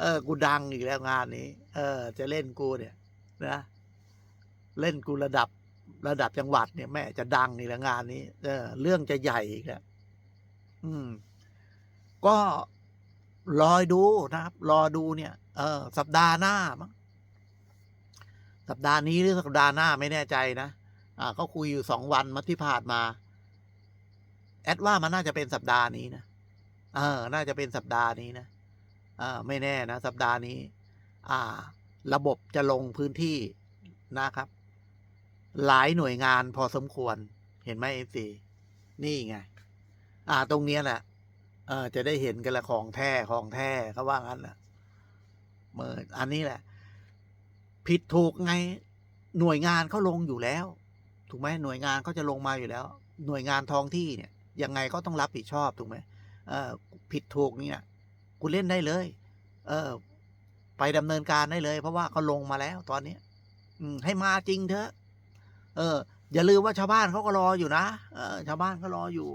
เออ กูดังอีกแล้วงานนี้ เออ จะเล่นกูเนี่ยนะเล่นกูระดับระดับจังหวัดเนี่ยแม่จะดังนี่แหละงานนี้ เออ เรื่องจะใหญ่อีกแล้วอืม ก็รอดูนะครับ รอดูเนี่ย เออ สัปดาห์หน้ามั้งสัปดาห์นี้หรือสัปดาห์หน้าไม่แน่ใจนะอ่าเขาคุยอยู่สองวันมาที่ผ่านมา แอดว่ามันน่าจะเป็นสัปดาห์นี้นะเออ น่าจะเป็นสัปดาห์นี้นะ อ่าไม่แน่นะสัปดาห์นี้ อ่า ระบบจะลงพื้นที่นะครับ หลายหน่วยงานพอสมควรเห็นไหมเอฟซีนี่ไง อ่า ตรงเนี้ยแหละเออจะได้เห็นกันละของแท้ของแท้เขาว่างั้นแหละเมื่ออันนี้แหละ ผิดถูกไงหน่วยงานเขาลงอยู่แล้ว ถูกไหมหน่วยงานเขาจะลงมาอยู่แล้ว หน่วยงานท้องที่เนี่ยยังไงก็ต้องรับผิดชอบถูกไหมเออผิดถูกเนี่ย คุณเล่นได้เลย เออ ไปดำเนินการได้เลย เพราะว่าเขาลงมาแล้วตอนเนี้ย อืม ให้มาจริงเถอะ เออ อย่าลืมว่าชาวบ้านเขาก็รออยู่นะเออ ชาวบ้านเขารออยู่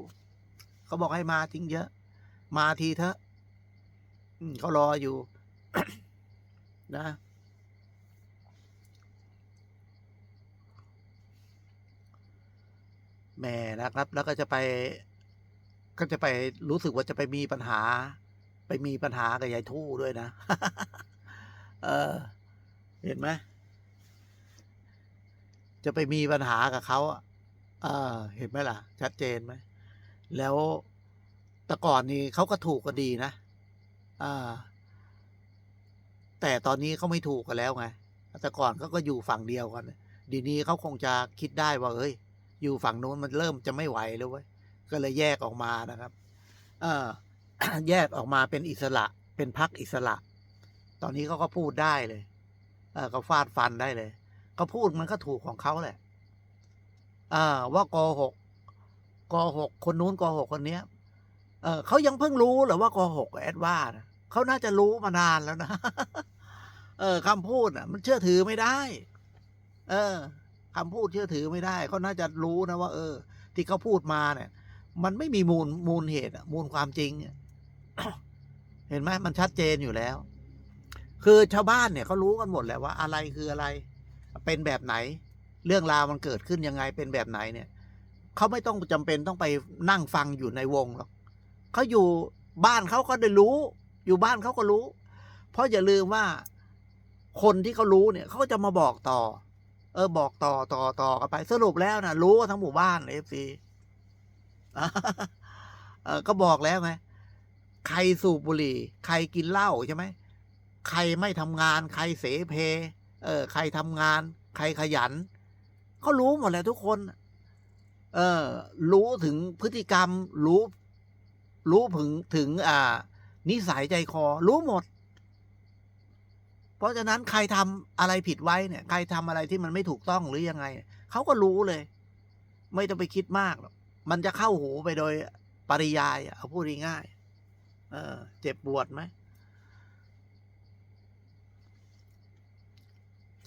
เขาบอกให้มาจริงเยอะ มาทีเถอะ อืมเขารออยู่ นะแหม่นะครับ แล้วก็จะไป ก็จะไปรู้สึกว่าจะไปมีปัญหา ไปมีปัญหากับยายทู่ด้วยนะ เออ เห็นไหม จะไปมีปัญหากับเขาอะเออ เห็นไหมล่ะ ชัดเจนไหม แล้วแต่ก่อนนี้เขาก็ถูกกันดีนะอ่าแต่ตอนนี้เขาไม่ถูกกันแล้วไง แต่ก่อนเขาก็อยู่ฝั่งเดียวกันดีนี้เขาคงจะคิดได้ว่าเอ้ย อยู่ฝั่งนู้นมันเริ่มจะไม่ไหวแล้วเว้ย ก็เลยแยกออกมานะครับ เออ แยกออกมาเป็นอิสระเป็นพักอิสระ ตอนนี้เขาก็พูดได้เลย เออเขาฟาดฟันได้เลยเขาพูดมันก็ถูกของเขาแหละอ่าว่าโกหกโกหกคนนู้นโกหกคนเนี้ย เออเขายังเพิ่งรู้เหรอว่าโกหกแอดว่านะเขาน่าจะรู้มานานแล้วนะ เออคำพูดอะ มันเชื่อถือไม่ได้ เออคำพูดเชื่อถือไม่ได้เขาน่าจะรู้นะว่า เออ ที่เขาพูดมาเนี่ย มันไม่มีมูลมูลเหตุมูลความจริงอะ เห็นไหมมันชัดเจนอยู่แล้ว คือชาวบ้านเนี่ยเขารู้กันหมดแล้วว่าอะไรคืออะไร เป็นแบบไหน เรื่องราวมันเกิดขึ้นยังไงเป็นแบบไหนเนี่ยเขาไม่ต้องจำเป็นต้องไปนั่งฟังอยู่ในวงหรอกเขาอยู่บ้านเขาก็ได้รู้ อยู่บ้านเขาก็รู้ เพราะอย่าลืมว่าคนที่เขารู้เนี่ยเขาก็จะมาบอกต่อ เออบอกต่อต่อต่อกันไป สรุปแล้วนะรู้ทั้งหมู่บ้านเอฟซีเออก็บอกแล้วไง ใครสูบบุหรี่ ใครกินเหล้าใช่ไหมใครไม่ทำงาน ใครเสเพ เออ ใครทำงาน ใครขยันเขารู้หมดแล้วทุกคน เออ รู้ถึงพฤติกรรม รู้ รู้ถึงถึง อ่า นิสัยใจคอ รู้หมด เพราะฉะนั้นใครทำอะไรผิดไว้เนี่ย ใครทำอะไรที่มันไม่ถูกต้องหรือยังไงเขาก็รู้เลย ไม่ต้องไปคิดมากหรอกมันจะเข้าหูไปโดยปริยายเอาพูดง่ายๆ เออ เจ็บปวดไหม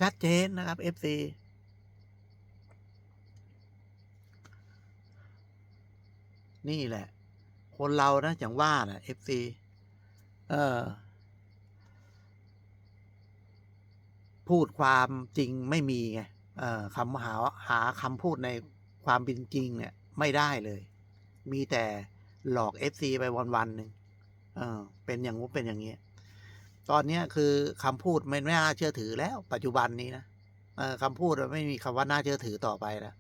ชัดเจนนะครับ FC นี่แหละ คนเรานะอย่างว่านะ FC เออ พูดความจริงไม่มีไงเออคำหาหาคำพูดในความเป็นจริงเนี่ย ไม่ได้เลย มีแต่หลอก FC ไปวันๆหนึ่ง เออเป็นอย่างงู้นเป็นอย่างนี้ ตอนเนี้ยคือคำพูดไม่น่าเชื่อถือแล้ว ปัจจุบันนี้นะเออคำพูดมันไม่มีคำว่าน่าเชื่อถือต่อไปแล้ว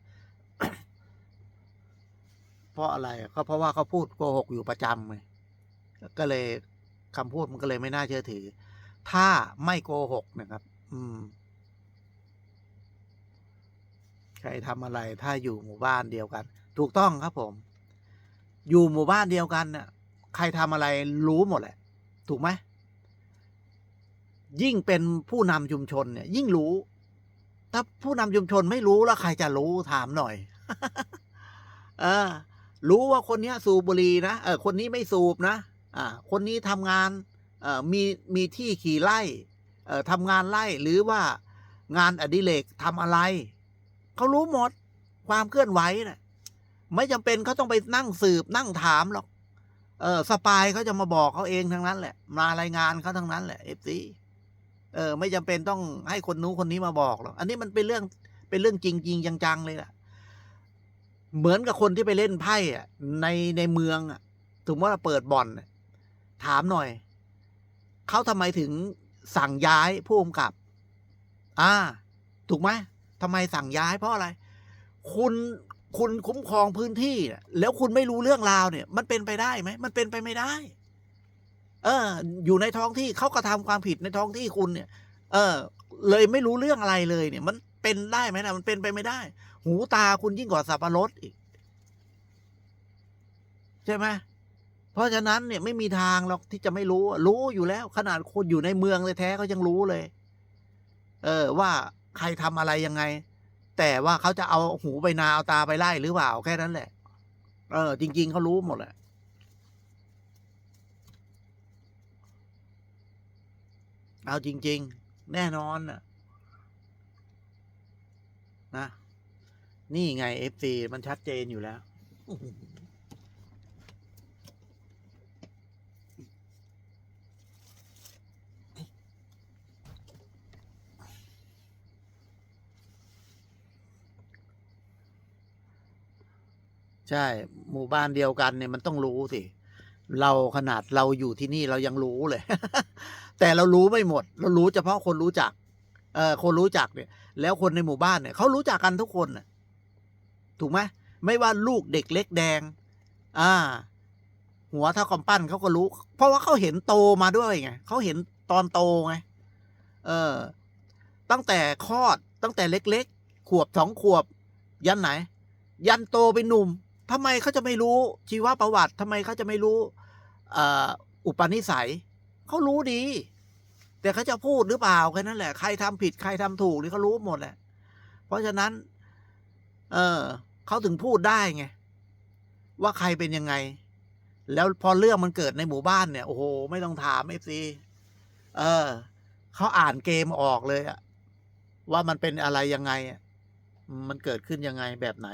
เพราะอะไรก็เพราะว่าเขาพูดโกหกอยู่ประจำไงก็เลยคำพูดมันก็เลยไม่น่าเชื่อถือ ถ้าไม่โกหกนะครับ อืม ใครทำอะไรถ้าอยู่หมู่บ้านเดียวกัน ถูกต้องครับผม อยู่หมู่บ้านเดียวกันน่ะ ใครทำอะไรรู้หมดแหละ ถูกไหมยิ่งเป็นผู้นำชุมชนเนี่ย ยิ่งรู้ ถ้าผู้นำชุมชนไม่รู้แล้วใครจะรู้ถามหน่อย เออ รู้ว่าคนเนี้ยสูบบุหรี่นะเออคนนี้ไม่สูบนะอ่า คนนี้ทำงาน เออมีมีที่ขี่ไร่เออทำงานไร่หรือว่างานอดิเรกทำอะไรเขารู้หมด ความเคลื่อนไหวนะ่ะ ไม่จำเป็นเขาต้องไปนั่งสืบนั่งถามหรอก เออสปายเขาจะมาบอกเขาเองทั้งนั้นแหละ มารายงานเขาทั้งนั้นแหละเอฟซีเออ ไม่จำเป็นต้องให้คนนู้นคนนี้มาบอกหรอกอันนี้มันเป็นเรื่องเป็นเรื่องจริงจริงจังๆเลยล่ะ เหมือนกับคนที่ไปเล่นไพ่อะในในเมืองอะถึงว่าเปิดบ่อนถามหน่อยเขาทำไมถึงสั่งย้ายผู้กำกับ อ่า ถูกไหมทำไมสั่งย้ายเพราะอะไร คุณ คุณคุ้มครองพื้นที่น่ะแล้วคุณไม่รู้เรื่องราวเนี่ย มันเป็นไปได้ไหมมันเป็นไปไม่ได้ เออ อยู่ในท้องที่เขากระทำความผิดในท้องที่คุณเนี่ย เออ เลยไม่รู้เรื่องอะไรเลย เนี่ย มันเป็นได้ไหมนะมันเป็นไปไม่ได้ หูตาคุณยิ่งกว่าสับปะรดอีก ใช่ไหมเพราะฉะนั้นเนี่ยไม่มีทางหรอกที่จะไม่รู้ รู้อยู่แล้ว ขนาดคนอยู่ในเมืองเลยแท้เขายังรู้เลย เออ ว่าใครทำอะไรยังไง แต่ว่าเขาจะเอาหูไปนาเอาตาไปไล่หรือเปล่าแค่นั้นแหละ เออ จริง ๆเขารู้หมดแหละเอาจริง ๆ แน่นอนนะนะ นี่ไงเอฟซีมันชัดเจนอยู่แล้ว ใช่ หมู่บ้านเดียวกันเนี่ยมันต้องรู้สิเราขนาดเราอยู่ที่นี่เรายังรู้เลย แต่เรารู้ไม่หมด เรารู้เฉพาะคนรู้จัก เอ่อคนรู้จักเนี่ย แล้วคนในหมู่บ้านเนี่ยเขารู้จักกันทุกคนน่ะถูกไหมไม่ว่าลูกเด็กเล็กแดง อ่า หัวเท่ากำปั้นเขาก็รู้ เพราะว่าเขาเห็นโตมาด้วยไงเขาเห็นตอนโตไงเออ ตั้งแต่คลอดตั้งแต่เล็ก ๆ ขวบสองขวบ ยันไหน ยันโตเป็นหนุ่ม ทำไมเขาจะไม่รู้ชีวประวัติทำไมเขาจะไม่รู้อุปนิสัยเขารู้ดี แต่เขาจะพูดหรือเปล่าแค่นั้นแหละ ใครทำผิดใครทำถูกนี่เขารู้หมดแหละ เพราะฉะนั้น เออเขาถึงพูดได้ไงว่าใครเป็นยังไง แล้วพอเรื่องมันเกิดในหมู่บ้านเนี่ย โอ้โห ไม่ต้องถามเอฟซีเออเขาอ่านเกมออกเลยอะว่ามันเป็นอะไรยังไงมันเกิดขึ้นยังไงแบบไหน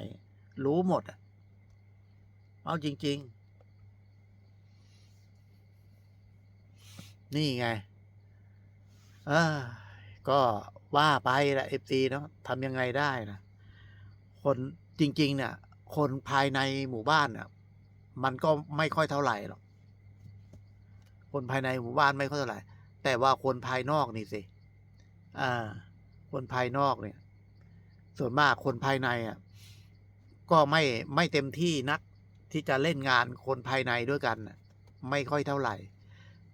รู้หมดอะ เอาจริง ๆ นี่ไงอก็ว่าไปละเอฟซีเนาะทำยังไงได้นะคนจริง ๆ เนี่ย คนภายในหมู่บ้านเนี่ยมันก็ไม่ค่อยเท่าไหร่หรอกคนภายในหมู่บ้านไม่ค่อยเท่าไหร่ แต่ว่าคนภายนอกนี่สิอ่า คนภายนอกเนี่ย ส่วนมากคนภายในอะ ก็ไม่ไม่เต็มที่นัก ที่จะเล่นงานคนภายในด้วยกันน่ะไม่ค่อยเท่าไหร่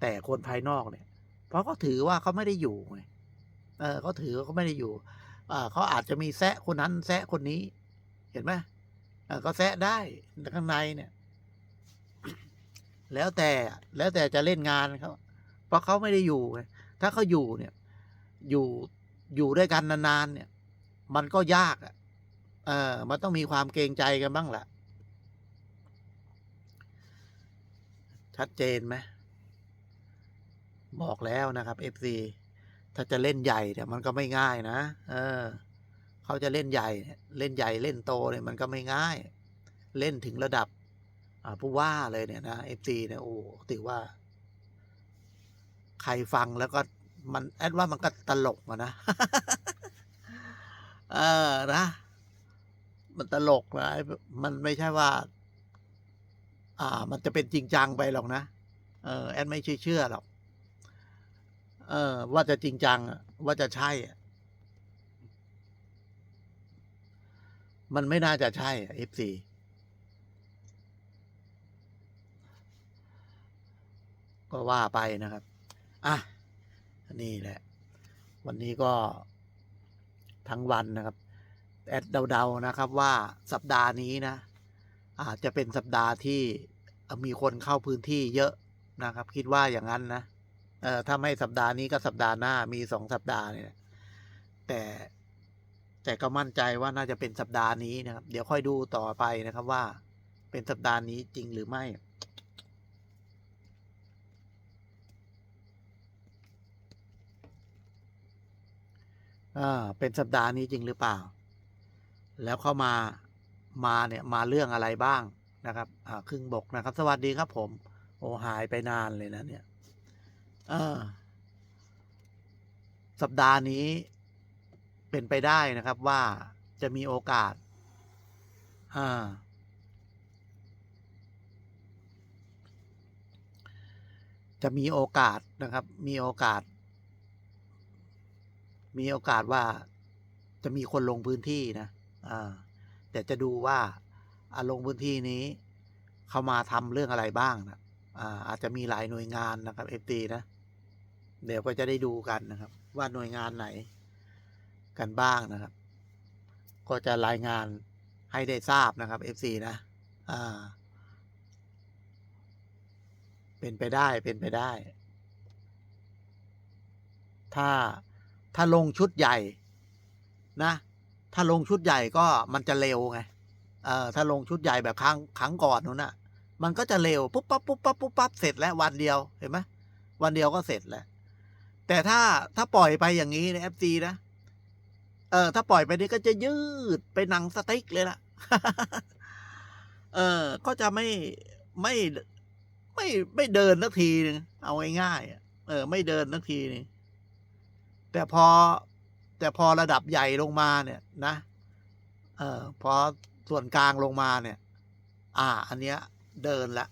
แต่คนภายนอกเนี่ย เพราะเขาถือว่าเขาไม่ได้อยู่ไงเออเขาถือเขาไม่ได้อยู่เขาอาจจะมีแซะคนนั้นแซะคนนี้ เห็นไหมเออก็แซะได้ข้างในเนี่ย แล้วแต่แล้วแต่จะเล่นงานเขาเพราะเขาไม่ได้อยู่ไงถ้าเขาอยู่เนี่ย อยู่อยู่ด้วยกันนานๆเนี่ย มันก็ยากอะเออมันต้องมีความเกรงใจกันบ้างแหละ ชัดเจนไหมบอกแล้วนะครับ FC ถ้าจะเล่นใหญ่เนี่ยมันก็ไม่ง่ายนะ เออ เขาจะเล่นใหญ่เล่นใหญ่เล่นโตเนี่ยมันก็ไม่ง่าย เล่นถึงระดับผู้ว่าเลยเนี่ยนะ FC เนี่ยโอ้ถือว่า ใครฟังแล้วก็มันแอดว่ามันก็ตลกอะนะ เออนะ มันตลกนะมันไม่ใช่ว่า อ่า มันจะเป็นจริงจังไปหรอกนะ เออแอดไม่เชื่อเชื่อหรอก เออ ว่าจะจริงจัง ว่าจะใช่ มันไม่น่าจะใช่เอฟซีก็ว่าไปนะครับ อะ นี่แหละ วันนี้ก็ทั้งวันนะครับ แอดเดาๆนะครับว่าสัปดาห์นี้นะ อาจจะเป็นสัปดาห์ที่มีคนเข้าพื้นที่เยอะนะครับ คิดว่าอย่างนั้นนะเออถ้าไม่สัปดาห์นี้ก็สัปดาห์หน้ามีสองสัปดาห์เนี่ยแต่แต่ก็มั่นใจว่าน่าจะเป็นสัปดาห์นี้นะครับ เดี๋ยวค่อยดูต่อไปนะครับว่าเป็นสัปดาห์นี้จริงหรือไม่อ่าเป็นสัปดาห์นี้จริงหรือเปล่า แล้วเข้ามา มาเนี่ยมาเรื่องอะไรบ้างนะครับอ่าครึ่งบกนะครับ สวัสดีครับผม โอ้หายไปนานเลยนะเนี่ยเออสัปดาห์นี้เป็นไปได้นะครับว่าจะมีโอกาสอ่าจะมีโอกาสนะครับ มีโอกาส มีโอกาสว่าจะมีคนลงพื้นที่นะ อ่า แต่จะดูว่าอาลงพื้นที่นี้เขามาทำเรื่องอะไรบ้างนะอาอาจจะมีหลายหน่วยงานนะครับเอฟตีนะ เดี๋ยวก็จะได้ดูกันนะครับ ว่าหน่วยงานไหนกันบ้างนะครับ ก็จะรายงานให้ได้ทราบนะครับ FC นะอ่าเป็นไปได้เป็นไปได้ ถ้าถ้าลงชุดใหญ่นะ ถ้าลงชุดใหญ่ก็มันจะเร็วไงเอ่อถ้าลงชุดใหญ่แบบครั้งครั้งก่อนนู้นน่ะ มันก็จะเร็วปุ๊บปั๊บปุ๊บปั๊บปุ๊บปั๊บเสร็จแล้ววันเดียวเห็นไหมวันเดียวก็เสร็จแล้ว แต่ถ้าถ้าปล่อยไปอย่างนี้ในเอฟซีนะเออถ้าปล่อยไปนี่ก็จะยืดไปหนังสติ๊กเลยล่ะ เออก็จะไม่ไม่ไม่ไม่เดินสักทีนึงเอาง่ายๆเออ ไม่เดินสักทีนึงแต่พอ แต่พอระดับใหญ่ลงมาเนี่ยนะเออพอส่วนกลางลงมาเนี่ย อ่า อันเนี้ยเดินละ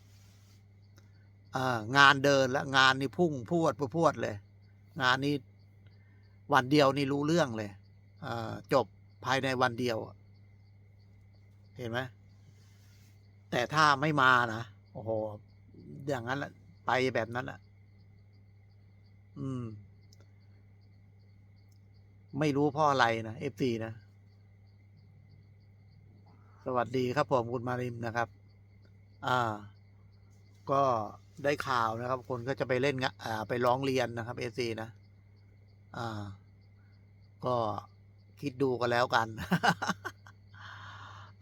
เอองานเดินละงานนี่พุ่งพวดพวดเลย งานนี้วันเดียวนี่รู้เรื่องเลยเออจบภายในวันเดียว เห็นไหมแต่ถ้าไม่มานะโอ้โหอย่างนั้นแหละไปแบบนั้นแหละอืม ไม่รู้เพ่ออะไรนะเอฟซีนะ สวัสดีครับผมคุณมาริมนะครับ อ่า ก็ได้ข่าวนะครับ คนก็จะไปเล่นงะอ่า ไปร้องเรียนนะครับเอซีนะ อ่า ก็คิดดูกันแล้วกัน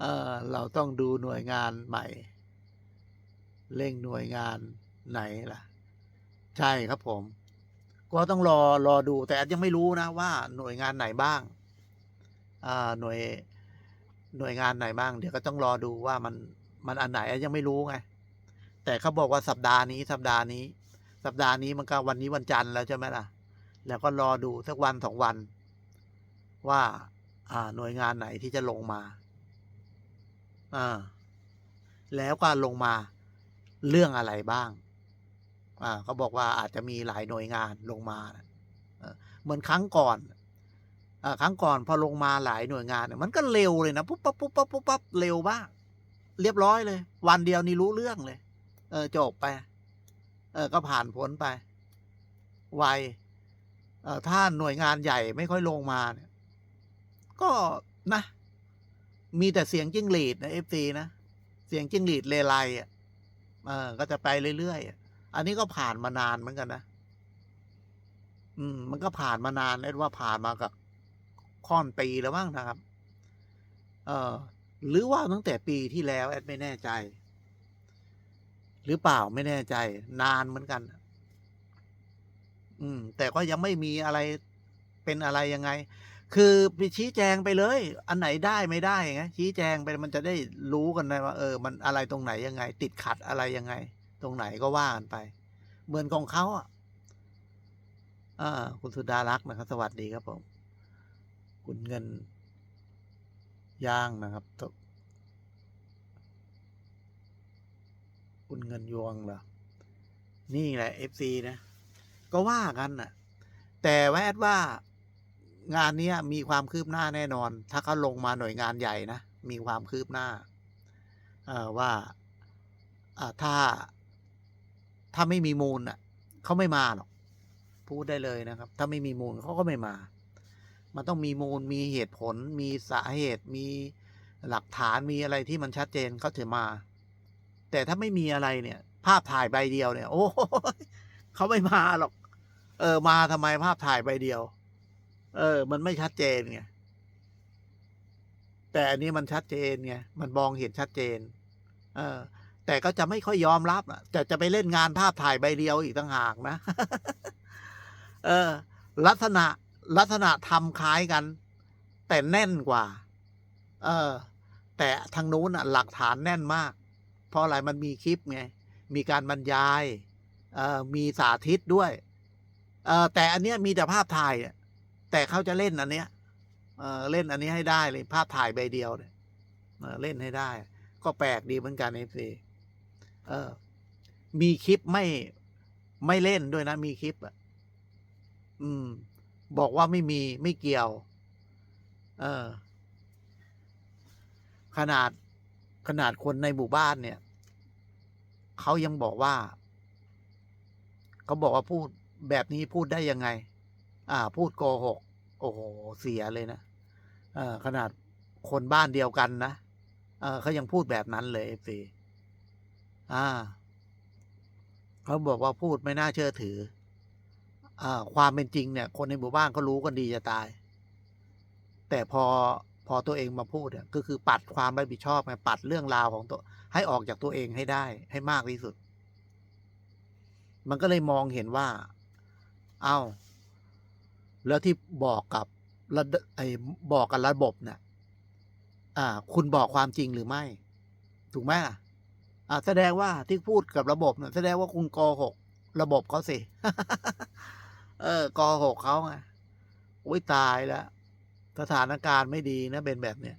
เออเราต้องดูหน่วยงานใหม่ เร่งหน่วยงานไหนล่ะ ใช่ครับผม ก็ต้องรอรอดูแต่ยังไม่รู้นะว่าหน่วยงานไหนบ้างอ่าหน่วยหน่วยงานไหนบ้าง เดี๋ยวก็ต้องรอดูว่ามันมันอันไหนยังไม่รู้ไงแต่เขาบอกว่าสัปดาห์นี้สัปดาห์นี้ สัปดาห์นี้มันก็วันนี้วันจันทร์แล้วใช่ไหมล่ะ แล้วก็รอดูสักวันสองวัน ว่าอ่าหน่วยงานไหนที่จะลงมาอ่าแล้วก็ลงมาเรื่องอะไรบ้าง อ่าเขาบอกว่าอาจจะมีหลายหน่วยงานลงมาเหมือนครั้งก่อนอ่าครั้งก่อนพอลงมาหลายหน่วยงานเนี่ยมันก็เร็วเลยนะปุ๊บปั๊บปุ๊บปั๊บปุ๊บปั๊บเร็วมากเรียบร้อยเลย วันเดียวนี่รู้เรื่องเลย เออจบไป เออก็ผ่านพ้นไป ไวเออถ้าหน่วยงานใหญ่ไม่ค่อยลงมาเนี่ย ก็นะ มีแต่เสียงจิ้งหรีดนะเอฟซีนะเสียงจิ้งหรีดเลไลอะเออก็จะไปเรื่อยๆ อันนี้ก็ผ่านมานานเหมือนกันนะ อืม มันก็ผ่านมานานเอ็ดว่าผ่านมากับค่อนปีแล้วมั้งนะครับ เอ่อ หรือว่าตั้งแต่ปีที่แล้วแอดไม่แน่ใจ หรือเปล่าไม่แน่ใจ นานเหมือนกัน อืม แต่ก็ยังไม่มีอะไรเป็นอะไรยังไง คือไปชี้แจงไปเลย อันไหนได้ไม่ได้ไงชี้แจงไปมันจะได้รู้กันเลยว่า เออ มันอะไรตรงไหนยังไง ติดขัดอะไรยังไง ตรงไหนก็ว่ากันไป เหมือนของเขาอะคุณสุดารักษ์นะครับ สวัสดีครับผม คุณเงิน ย่างนะครับตกคุณเงินยวงเหรอ นี่แหละเอฟซีนะ ก็ว่ากันน่ะ แต่แวดว่างานนี้มีความคืบหน้าแน่นอน ถ้าเขาลงมาหน่วยงานใหญ่นะ มีความคืบหน้าว่าถ้า ถ้าไม่มีมูลอะเขาไม่มาหรอกพูดได้เลยนะครับ ถ้าไม่มีมูลเขาก็ไม่มา มันต้องมีมูลมีเหตุผล มีสาเหตุ มีหลักฐานมีอะไรที่มันชัดเจนเขาถึงมา แต่ถ้าไม่มีอะไรเนี่ย ภาพถ่ายใบเดียวเนี่ย โอ้ยเขาไม่มาหรอก เออ มาทำไมภาพถ่ายใบเดียว เออ มันไม่ชัดเจนไงแต่อันนี้มันชัดเจนไงมันมองเห็นชัดเจน เออ แต่ก็จะไม่ค่อยยอมรับอะจะจะไปเล่นงานภาพถ่ายใบเดียวอีกต่างหากนะ เออ ลักษณะลักษณะทำคล้ายกัน แต่แน่นกว่า เออ แต่ทางนู้นอะหลักฐานแน่นมาก เพราะอะไรมันมีคลิปไง มีการบรรยาย เอ่อมีสาธิตด้วย เอ่อแต่อันเนี้ยมีแต่ภาพถ่ายอะแต่เขาจะเล่นอันเนี้ยเออเล่นอันนี้ให้ได้เลย ภาพถ่ายใบเดียวเนี่ยเออเล่นให้ได้ ก็แปลกดีเหมือนกันเอฟซี เออ มีคลิปไม่ไม่เล่นด้วยนะ มีคลิปอะ อืม บอกว่าไม่มีไม่เกี่ยว เออ ขนาดขนาดคนในหมู่บ้านเนี่ย เขายังบอกว่า เขาบอกว่าพูดแบบนี้พูดได้ยังไง อ่า พูดโกหก โอ้โห เสียเลยนะเออขนาดคนบ้านเดียวกันนะเออเขายังพูดแบบนั้นเลยเอฟซี อ่า เขาบอกว่าพูดไม่น่าเชื่อถือ อ่า ความเป็นจริงเนี่ย คนในหมู่บ้านก็รู้กันดีจะตาย แต่พอพอตัวเองมาพูดเนี่ย ก็คือปัดความรับผิดชอบไงปัดเรื่องราวของตัว ให้ออกจากตัวเองให้ได้ ให้มากที่สุด มันก็เลยมองเห็นว่า เอ้า แล้วที่บอกกับระไอ้บอกกับระบบเนี่ยอ่า คุณบอกความจริงหรือไม่ ถูกไหมล่ะ อ่าแสดงว่าที่พูดกับระบบเนี่ยแสดงว่าคุณโกหกระบบเขาสิ เออโกหกเขาไงโอ้ยตายแล้ว สถานการณ์ไม่ดีนะเป็นแบบเนี้ย